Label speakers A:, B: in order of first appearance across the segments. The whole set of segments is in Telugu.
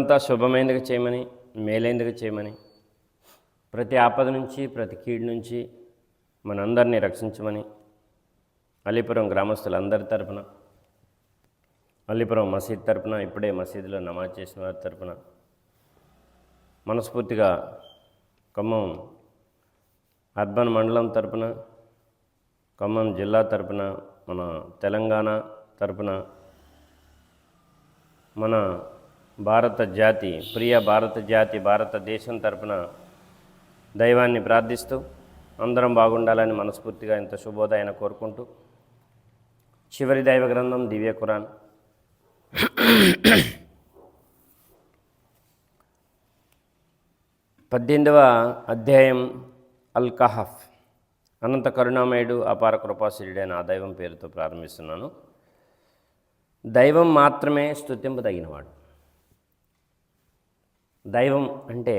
A: అంతా శుభమైనదిగా చేయమని మేలైనదిగా చేయమని ప్రతి ఆపద నుంచి ప్రతి కీడు నుంచి మనందరినీ రక్షించమని అలీపురం గ్రామస్తులందరి తరపున అలీపురం మసీద్ తరపున ఇప్పుడే మసీదులో నమాజ్ చేసిన వారి తరపున మనస్ఫూర్తిగా ఖమ్మం అర్బన్ మండలం తరపున ఖమ్మం జిల్లా తరపున మన తెలంగాణ తరపున మన భారత జాతి ప్రియ భారత జాతి భారతదేశం తరపున దైవాన్ని ప్రార్థిస్తూ అందరం బాగుండాలని మనస్ఫూర్తిగా ఇంత శుభోదయాన్ని కోరుకుంటూ చివరి దైవ గ్రంథం దివ్య ఖురాన్. పద్దెనిమిదవ అధ్యాయం అల్ కహఫ్ అనంత కరుణామయుడు అపార కృపాశీయుడైన ఆ దైవం పేరుతో ప్రారంభిస్తున్నాను. దైవం మాత్రమే స్తుతింపదగినవాడు. దైవం అంటే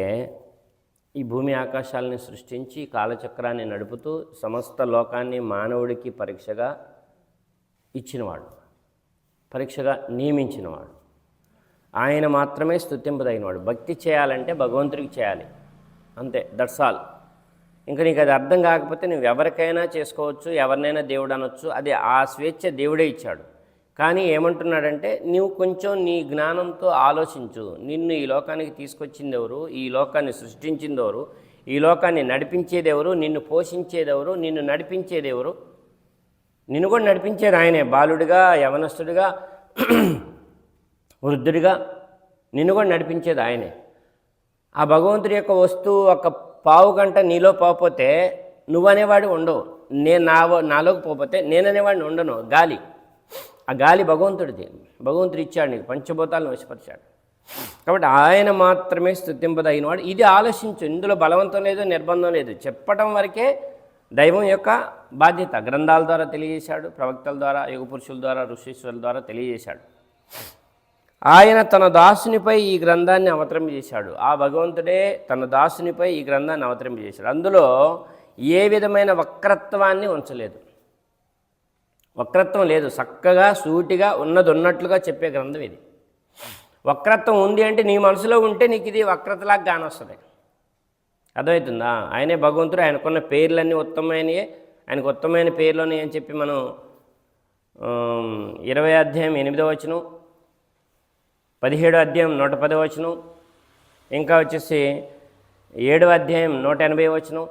A: ఈ భూమి ఆకాశాలని సృష్టించి కాలచక్రాన్ని నడుపుతూ సమస్త లోకాన్ని మానవుడికి పరీక్షగా ఇచ్చినవాడు పరీక్షగా నియమించినవాడు. ఆయన మాత్రమే స్తుతింపదగినవాడు. భక్తి చేయాలంటే భగవంతుడికి చేయాలి. అంతే దట్స్ ఆల్ ఇంకా నీకు అది అర్థం కాకపోతే నువ్వు ఎవరికైనా చేసుకోవచ్చు ఎవరినైనా దేవుడు అనొచ్చు అది ఆ స్వేచ్ఛ దేవుడే ఇచ్చాడు. కానీ ఏమంటున్నాడంటే నీవు కొంచెం నీ జ్ఞానంతో ఆలోచించు. నిన్ను ఈ లోకానికి తీసుకొచ్చింది ఎవరు ఈ లోకాన్ని సృష్టించింది ఎవరు ఈ లోకాన్ని నడిపించేది ఎవరు నిన్ను పోషించేది ఎవరు నిన్ను నడిపించేది ఎవరు నిన్ను కూడా నడిపించేది ఆయనే. బాలుడిగా యవనస్తుడిగా వృద్ధుడిగా నిన్ను కూడా నడిపించేది ఆయనే. ఆ భగవంతుడి యొక్క వస్తువు ఒక పావు గంట నీలో పోకపోతే నువ్వనేవాడు ఉండవు. నేను నా నాలోకి పోకపోతే నేననేవాడిని ఉండను. గాలి. ఆ గాలి భగవంతుడిది భగవంతుడు ఇచ్చాడు నీకు పంచభూతాలను వశపరిచాడు. కాబట్టి ఆయన మాత్రమే స్థుతింపదగినవాడు ఇది ఆలోచించు ఇందులో బలవంతం లేదు నిర్బంధం లేదు. చెప్పడం వరకే దైవం యొక్క బాధ్యత. గ్రంథాల ద్వారా తెలియజేశాడు ప్రవక్తల ద్వారా యుగ పురుషుల ద్వారా ఋషీశ్వరుల ద్వారా తెలియజేశాడు. ఆయన తన దాసునిపై ఈ గ్రంథాన్ని అవతరింపజేశాడు ఆ భగవంతుడే తన దాసునిపై ఈ గ్రంథాన్ని అవతరింపజేశాడు అందులో ఏ విధమైన వక్రత్వాన్ని ఉంచలేదు. వక్రత్వం లేదు. చక్కగా సూటిగా ఉన్నది ఉన్నట్లుగా చెప్పే గ్రంథం ఇది. వక్రత్వం ఉంది అంటే నీ మనసులో ఉంటే నీకు ఇది వక్రతలాగా కానొస్తుంది అర్థమవుతుందా ఆయనే భగవంతుడు ఆయనకున్న పేర్లన్నీ ఉత్తమమైనయే ఆయనకు ఉత్తమమైన పేర్లోనే అని చెప్పి మనం ఇరవై అధ్యాయం ఎనిమిదో వచనం పదిహేడో అధ్యాయం నూట పదో వచనం ఇంకా వచ్చేసి ఏడవ అధ్యాయం నూట ఎనభై వచనం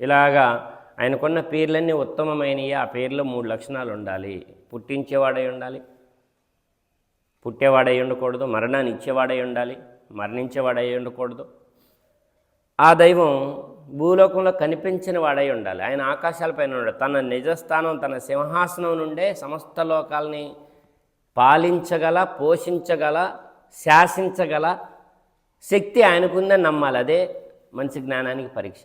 A: ఇలాగా ఆయనకున్న పేర్లన్నీ ఉత్తమమైనవి ఆ పేర్లో మూడు లక్షణాలు ఉండాలి. పుట్టించేవాడై ఉండాలి. పుట్టేవాడై ఉండకూడదు. మరణాన్ని ఇచ్చేవాడై ఉండాలి. మరణించేవాడై ఉండకూడదు. ఆ దైవం భూలోకంలో కనిపించిన వాడై ఉండాలి. ఆయన ఆకాశాలపైన ఉండాలి తన నిజస్థానం తన సింహాసనం నుండే సమస్త లోకాలని పాలించగల పోషించగల శాసించగల శక్తి ఆయనకుందని నమ్మాలి. అదే మంచి జ్ఞానానికి పరీక్ష.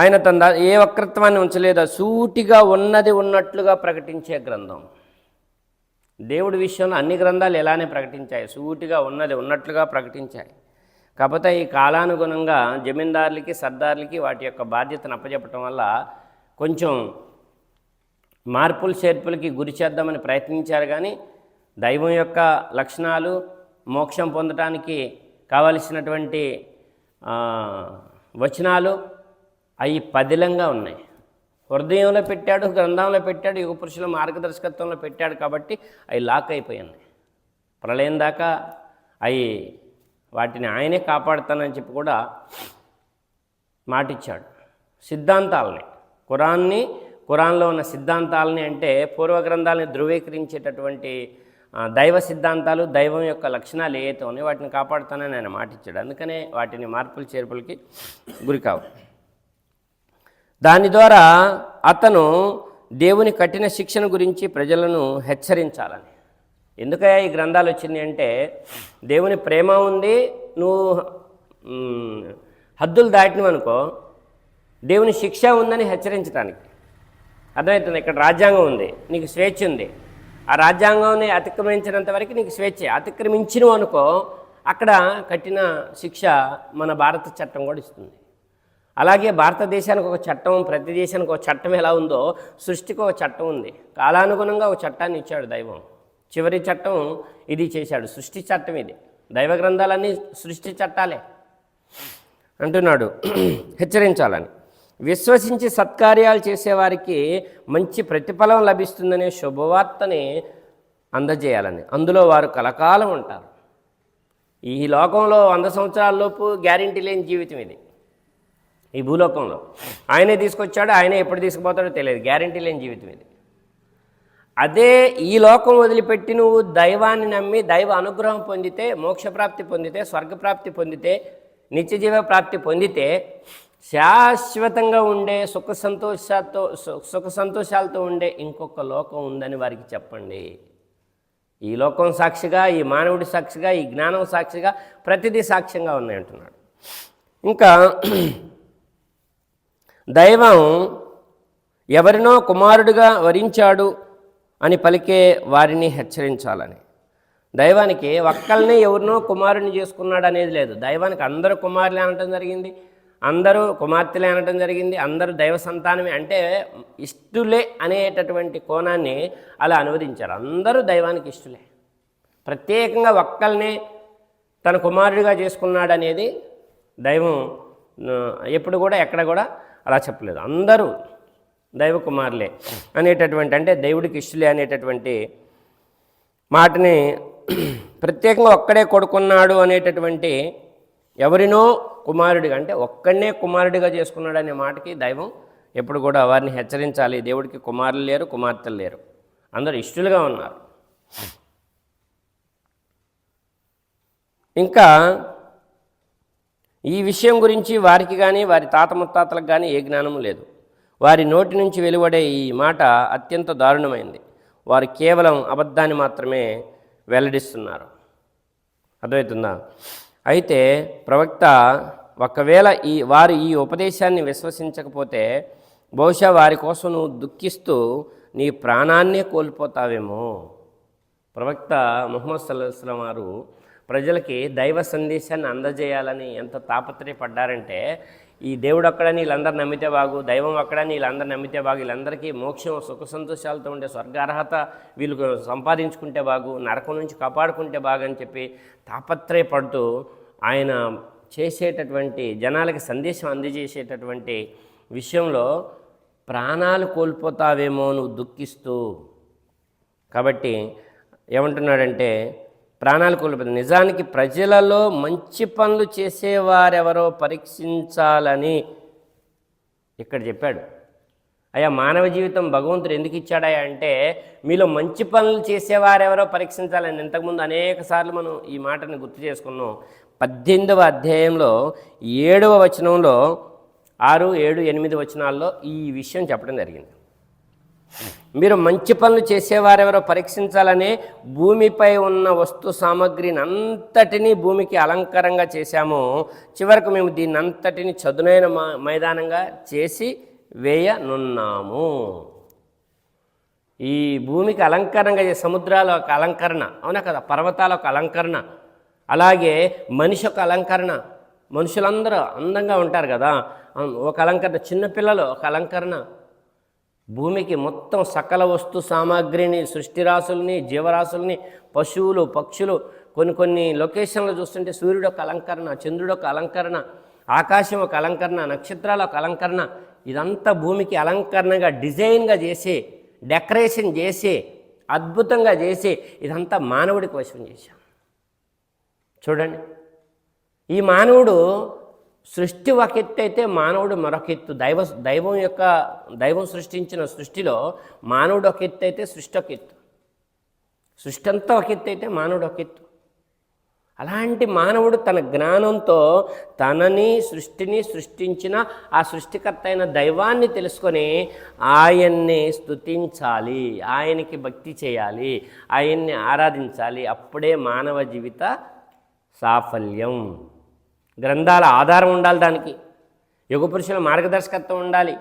A: ఆయన తన ఏ వక్రత్వాన్ని ఉంచలేదు సూటిగా ఉన్నది ఉన్నట్లుగా ప్రకటించే గ్రంథం. దేవుడి విషయంలో అన్ని గ్రంథాలు ఎలానే ప్రకటించాయి సూటిగా ఉన్నది ఉన్నట్లుగా ప్రకటించాయి. కాకపోతే ఈ కాలానుగుణంగా జమీందారులకి సర్దార్లకి వాటి యొక్క బాధ్యతను అప్పచెప్పటం వల్ల కొంచెం మార్పులు చేర్పులకి గురి చేద్దామని ప్రయత్నించారు కానీ దైవం యొక్క లక్షణాలు మోక్షం పొందటానికి కావలసినటువంటి వచనాలు అవి పదిలంగా ఉన్నాయి. హృదయంలో పెట్టాడు గ్రంథంలో పెట్టాడు యుగ పురుషుల మార్గదర్శకత్వంలో పెట్టాడు కాబట్టి అవి లాక్ అయిపోయాయి ప్రళయం దాకా అవి వాటిని ఆయనే కాపాడుతానని చెప్పి కూడా మాటిచ్చాడు. సిద్ధాంతాలని ఖురాన్ని ఖురాన్లో ఉన్న సిద్ధాంతాలని అంటే పూర్వ గ్రంథాలని ధృవీకరించేటటువంటి దైవ సిద్ధాంతాలు దైవం యొక్క లక్షణాలు ఏవైతే ఉన్నాయో వాటిని కాపాడుతానని ఆయన మాటిచ్చాడు. అందుకనే వాటిని మార్పులు చేర్పులకి గురికావు దాని ద్వారా అతను దేవుని కఠిన శిక్షణ గురించి ప్రజలను హెచ్చరించాలని. ఎందుకయ్యా ఈ గ్రంథాలు వచ్చింది అంటే దేవుని ప్రేమ ఉంది నువ్వు హద్దులు దాటినవనుకో దేవుని శిక్ష ఉందని హెచ్చరించడానికి అర్థమవుతుంది? ఇక్కడ రాజ్యాంగం ఉంది నీకు స్వేచ్ఛ ఉంది. ఆ రాజ్యాంగాన్ని అతిక్రమించినంత వరకు నీకు స్వేచ్ఛ. అతిక్రమించినవు అనుకో అక్కడ కఠిన శిక్ష మన భారత చట్టం కూడా ఇస్తుంది. అలాగే భారతదేశానికి ఒక చట్టం ప్రతి దేశానికి ఒక చట్టం ఎలా ఉందో సృష్టికి ఒక చట్టం ఉంది. కాలానుగుణంగా ఒక చట్టాన్ని ఇచ్చాడు దైవం. చివరి చట్టం ఇది చేశాడు. సృష్టి చట్టం ఇది. దైవ గ్రంథాలన్నీ సృష్టి చట్టాలే. అంటున్నాడు. హెచ్చరించాలని. విశ్వసించి సత్కార్యాలు చేసేవారికి మంచి ప్రతిఫలం లభిస్తుందనే శుభవార్తని అందజేయాలని. అందులో వారు కలకాలం ఉంటారు. ఈ లోకంలో వంద సంవత్సరాలలోపు గ్యారంటీ లేని జీవితం ఇది. ఈ భూలోకంలో. ఆయనే తీసుకొచ్చాడు ఆయనే ఎప్పుడు తీసుకుపోతాడో తెలియదు. గ్యారంటీ లేని జీవితం ఇది. అదే ఈ లోకం వదిలిపెట్టి నువ్వు దైవాన్ని నమ్మి దైవ అనుగ్రహం పొందితే మోక్షప్రాప్తి పొందితే స్వర్గప్రాప్తి పొందితే నిత్యజీవ ప్రాప్తి పొందితే శాశ్వతంగా ఉండే సుఖ సంతోషాలతో సు- సుఖ సంతోషాలతో ఉండే ఇంకొక లోకం ఉందని వారికి చెప్పండి. ఈ లోకం సాక్షిగా ఈ మానవుడి సాక్షిగా ఈ జ్ఞానం సాక్షిగా ప్రతిదీ సాక్ష్యంగా ఉన్నాయి అంటున్నాడు. ఇంకా దైవం ఎవరినో కుమారుడిగా వరించాడు అని పలికే వారిని హెచ్చరించాలని. దైవానికి ఒక్కల్ని ఎవరినో కుమారుని చేసుకున్నాడు అనేది లేదు. దైవానికి అందరూ కుమారులే అనటం జరిగింది. అందరూ కుమార్తెలే అనటం జరిగింది. అందరూ దైవ సంతానమే అంటే ఇష్టులే అనేటటువంటి కోణాన్ని అలా అనువదించారు. అందరూ దైవానికి ఇష్టులే. ప్రత్యేకంగా ఒక్కల్నే తన కుమారుడిగా చేసుకున్నాడు అనేది దైవం ఎప్పుడు కూడా ఎక్కడ కూడా అలా చెప్పలేదు. అందరూ దైవ కుమారులే అనేటటువంటి అంటే దేవుడికి ఇష్టలే అనేటటువంటి మాటని ప్రత్యేకంగా ఒక్కడే కొడుకున్నాడు అనేటటువంటి ఎవరినో కుమారుడిగా అంటే ఒక్కడనే కుమారుడిగా చేసుకున్నాడు అనే మాటకి దైవం ఎప్పుడు కూడా వారిని హెచ్చరించాలి. దేవుడికి కుమారులు లేరు కుమార్తెలు లేరు. అందరూ ఇష్టలుగా ఉన్నారు. ఇంకా ఈ విషయం గురించి వారికి కానీ వారి తాత ముత్తాతలకు కానీ ఏ జ్ఞానము లేదు. వారి నోటి నుంచి వెలువడే ఈ మాట అత్యంత దారుణమైంది. వారు కేవలం అబద్ధాన్ని మాత్రమే వెల్లడిస్తున్నారు. అర్థమవుతుందా? అయితే ప్రవక్త ఒకవేళ ఈ వారు ఈ ఉపదేశాన్ని విశ్వసించకపోతే బహుశా వారి కోసం నువ్వు దుఃఖిస్తూ నీ ప్రాణాన్నే కోల్పోతావేమో. ప్రవక్త ముహమ్మద్ సల్లాహం వారు ప్రజలకి దైవ సందేశాన్ని అందజేయాలని ఎంత తాపత్రయపడ్డారంటే ఈ దేవుడు ఒక్కడని వీళ్ళందరూ నమ్మితే బాగు దైవం అక్కడ వీళ్ళందరూ నమ్మితే బాగు వీళ్ళందరికీ మోక్షం సుఖ సంతోషాలతో ఉండే స్వర్గార్హత వీళ్ళు సంపాదించుకుంటే బాగు నరకం నుంచి కాపాడుకుంటే బాగని చెప్పి తాపత్రయపడుతూ ఆయన చేసేటటువంటి జనాలకి సందేశం అందజేసేటటువంటి విషయంలో ప్రాణాలు కోల్పోతావేమో నువ్వు దుఃఖిస్తూ. కాబట్టి ఏమంటున్నాడంటే ప్రాణాలు కోల్పోతుంది నిజానికి ప్రజలలో మంచి పనులు చేసేవారెవరో పరీక్షించాలని ఇక్కడ చెప్పాడు. అయ్యా మానవ జీవితం భగవంతుడు ఎందుకు ఇచ్చాడా అంటే మీలో మంచి పనులు చేసేవారెవరో పరీక్షించాలని. ఇంతకుముందు అనేక సార్లు మనం ఈ మాటని గుర్తు చేసుకున్నాం. పద్దెనిమిదవ అధ్యాయంలో ఏడవ వచనంలో ఆరు ఏడు ఎనిమిది వచనాల్లో ఈ విషయం చెప్పడం జరిగింది. మీరు మంచి పనులు చేసేవారెవరో పరీక్షించాలని భూమిపై ఉన్న వస్తు సామగ్రిని అంతటినీ భూమికి అలంకారంగా చేశాము చివరకు మేము దీన్ని అంతటిని చదునైన మైదానంగా చేసి వేయనున్నాము. ఈ భూమికి అలంకరణగా సముద్రాల ఒక అలంకరణ అవునా కదా? పర్వతాల ఒక అలంకరణ అలాగే మనిషి ఒక అలంకరణ. మనుషులందరూ అందంగా ఉంటారు కదా? ఒక అలంకరణ చిన్నపిల్లలు ఒక అలంకరణ. భూమికి మొత్తం సకల వస్తు సామాగ్రిని సృష్టిరాశుల్ని జీవరాశుల్ని పశువులు పక్షులు కొన్ని కొన్ని లొకేషన్లు చూస్తుంటే సూర్యుడు ఒక అలంకరణ చంద్రుడు ఒక అలంకరణ ఆకాశం ఒక అలంకరణ నక్షత్రాల ఒక అలంకరణ ఇదంతా భూమికి అలంకరణగా డిజైన్గా చేసి డెకరేషన్ చేసి అద్భుతంగా చేసి ఇదంతా మానవుడికి వశం చేశాం. చూడండి. ఈ మానవుడు సృష్టి ఒక ఎత్తు అయితే మానవుడు మరొక ఎత్తు. దైవ దైవం యొక్క దైవం సృష్టించిన సృష్టిలో మానవుడు ఒక ఎత్తు అయితే సృష్టి ఒక ఎత్తు. సృష్టి అంతా ఒక ఎత్తు అయితే మానవుడు ఒక ఎత్తు. అలాంటి మానవుడు తన జ్ఞానంతో తనని సృష్టిని సృష్టించిన ఆ సృష్టికర్త అయిన దైవాన్ని తెలుసుకొని ఆయన్ని స్తుతించాలి ఆయనకి భక్తి చేయాలి ఆయన్ని ఆరాధించాలి. అప్పుడే మానవ జీవిత సాఫల్యం. గ్రంథాల ఆధారం ఉండాలి దానికి. యుగ పురుషుల మార్గదర్శకత్వం ఉండాలి.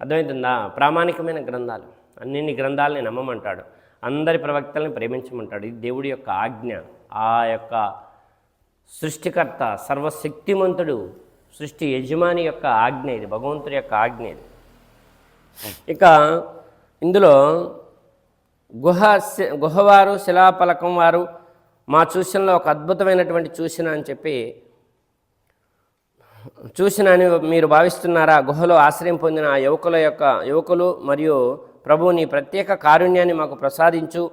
A: అర్థమవుతుందా? ప్రామాణికమైన గ్రంథాలు. అన్నిన్ని గ్రంథాలని నమ్మమంటాడు. అందరి ప్రవక్తల్ని ప్రేమించమంటాడు. ఇది దేవుడి యొక్క ఆజ్ఞ. ఆ యొక్క సృష్టికర్త సర్వశక్తిమంతుడు సృష్టి యజమాని యొక్క ఆజ్ఞ ఇది. భగవంతుడి యొక్క ఆజ్ఞ ఇది. ఇక ఇందులో గుహ శి- గుహవారు శిలాపలకం వారు మా చూసినలో ఒక అద్భుతమైనటువంటి చూసిన అని చెప్పి చూసిన అని మీరు భావిస్తున్నారా? గుహలో ఆశ్రయం పొందిన ఆ యువకుల యొక్క యువకులు మరియు ప్రభు నీ ప్రత్యేక కారుణ్యాన్ని మాకు ప్రసాదించు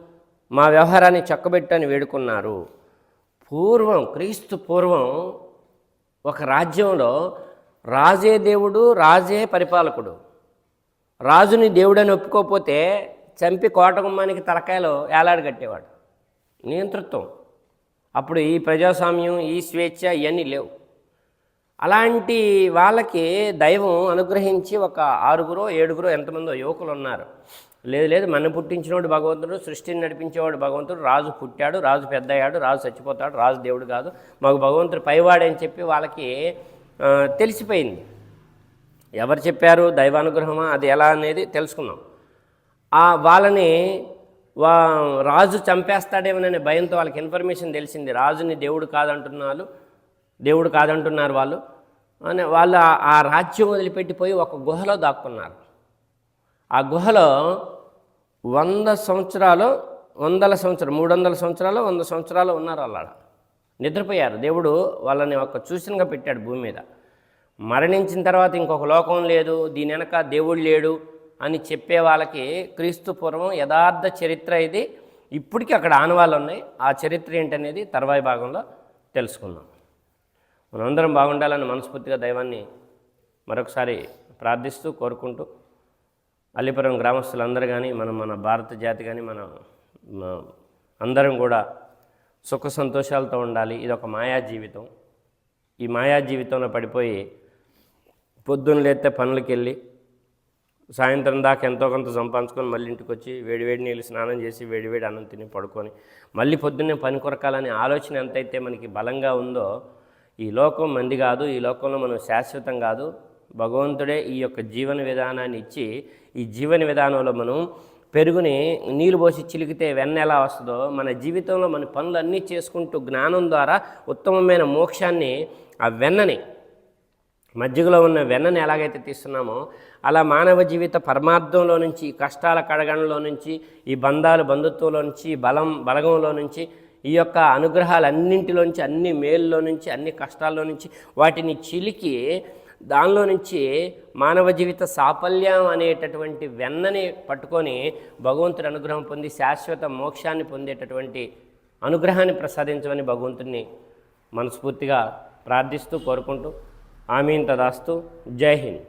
A: మా వ్యవహారాన్ని చక్కబెట్టని వేడుకున్నారు. పూర్వం క్రీస్తు పూర్వం ఒక రాజ్యంలో రాజే దేవుడు రాజే పరిపాలకుడు. రాజుని దేవుడని ఒప్పుకోకపోతే చంపి కోటగుమ్మానికి తలకాయలో ఏలాడు కట్టేవాడు. నియంతృత్వం. అప్పుడు ఈ ప్రజాస్వామ్యం ఈ స్వేచ్ఛ ఇవన్నీ లేవు. అలాంటి వాళ్ళకి దైవం అనుగ్రహించి ఒక ఆరుగురో ఏడుగురో ఎంతమందో యువకులు ఉన్నారు. లేదు లేదు మన పుట్టించినోడు భగవంతుడు సృష్టిని నడిపించేవాడు భగవంతుడు రాజు పుట్టాడు రాజు పెద్ద అయ్యాడు రాజు చచ్చిపోతాడు రాజు దేవుడు కాదు మాకు భగవంతుడు పైవాడని చెప్పి వాళ్ళకి తెలిసిపోయింది. ఎవరు చెప్పారు దైవానుగ్రహమా అది ఎలా అనేది తెలుసుకుందాం ఆ వాళ్ళని వా రాజు చంపేస్తాడేమోననే భయంతో వాళ్ళకి ఇన్ఫర్మేషన్ తెలిసింది. రాజుని దేవుడు కాదంటున్నారు దేవుడు కాదంటున్నారు వాళ్ళు. అని వాళ్ళు ఆ- రాజ్యం వదిలిపెట్టిపోయి ఒక గుహలో దాక్కున్నారు. ఆ గుహలో వంద సంవత్సరాలు వందల సంవత్సరాలు మూడు వందల సంవత్సరాలు వంద సంవత్సరాలు ఉన్నారు వాళ్ళ నిద్రపోయారు. దేవుడు వాళ్ళని ఒక సూచనగా పెట్టాడు భూమి మీద. మరణించిన తర్వాత ఇంకొక లోకం లేదు దీని వెనక దేవుడు లేడు అని చెప్పే వాళ్ళకి క్రీస్తు పూర్వం యథార్థ చరిత్ర ఇది. ఇప్పటికీ అక్కడ ఆనవాళ్ళు ఉన్నాయి. ఆ చరిత్ర ఏంటనేది తర్వాయి భాగంలో తెలుసుకుందాం. మనందరం బాగుండాలని మనస్ఫూర్తిగా దైవాన్ని మరొకసారి ప్రార్థిస్తూ కోరుకుంటూ అల్లిపురం గ్రామస్తులందరూ కానీ మనం మన భారత జాతి కానీ మన అందరం కూడా సుఖ సంతోషాలతో ఉండాలి. ఇది ఒక మాయా జీవితం. ఈ మాయా జీవితంలో పడిపోయి పొద్దున్న లేస్తే పనులకి వెళ్ళి సాయంత్రం దాకా ఎంతో కొంత సంపాదించుకొని మళ్ళీ ఇంటికి వచ్చి వేడివేడి నీళ్ళు స్నానం చేసి వేడివేడి అన్నం తిని పడుకొని మళ్ళీ పొద్దున్నే పని కొరకాలనే ఆలోచన ఎంతైతే మనకి బలంగా ఉందో ఈ లోకం మంది కాదు ఈ లోకంలో మనం శాశ్వతం కాదు. భగవంతుడే ఈ యొక్క జీవన విధానాన్ని ఇచ్చి ఈ జీవన విధానంలో మనం పెరుగుని నీళ్ళు పోసి చిలికితే వెన్న ఎలా వస్తుందో మన జీవితంలో మన పనులన్నీ చేసుకుంటూ జ్ఞానం ద్వారా ఉత్తమమైన మోక్షాన్ని ఆ వెన్నని మజ్జిగలో ఉన్న వెన్నని ఎలాగైతే తీస్తున్నామో అలా మానవ జీవిత పరమార్థంలో నుంచి కష్టాల కడగణలో నుంచి ఈ బంధాలు బంధుత్వంలో నుంచి బలం బలగంలో నుంచి ఈ యొక్క అనుగ్రహాలన్నింటిలోంచి అన్ని మేల్లో నుంచి అన్ని కష్టాల్లో నుంచి వాటిని చిలికి దానిలో నుంచి మానవ జీవిత సాఫల్యం అనేటటువంటి వెన్నని పట్టుకొని భగవంతుడి అనుగ్రహం పొంది శాశ్వత మోక్షాన్ని పొందేటటువంటి అనుగ్రహాన్ని ప్రసాదించమని భగవంతుడిని మనస్ఫూర్తిగా ప్రార్థిస్తూ కోరుకుంటూ ఆమీన్ తదాస్తు. జై హింద్.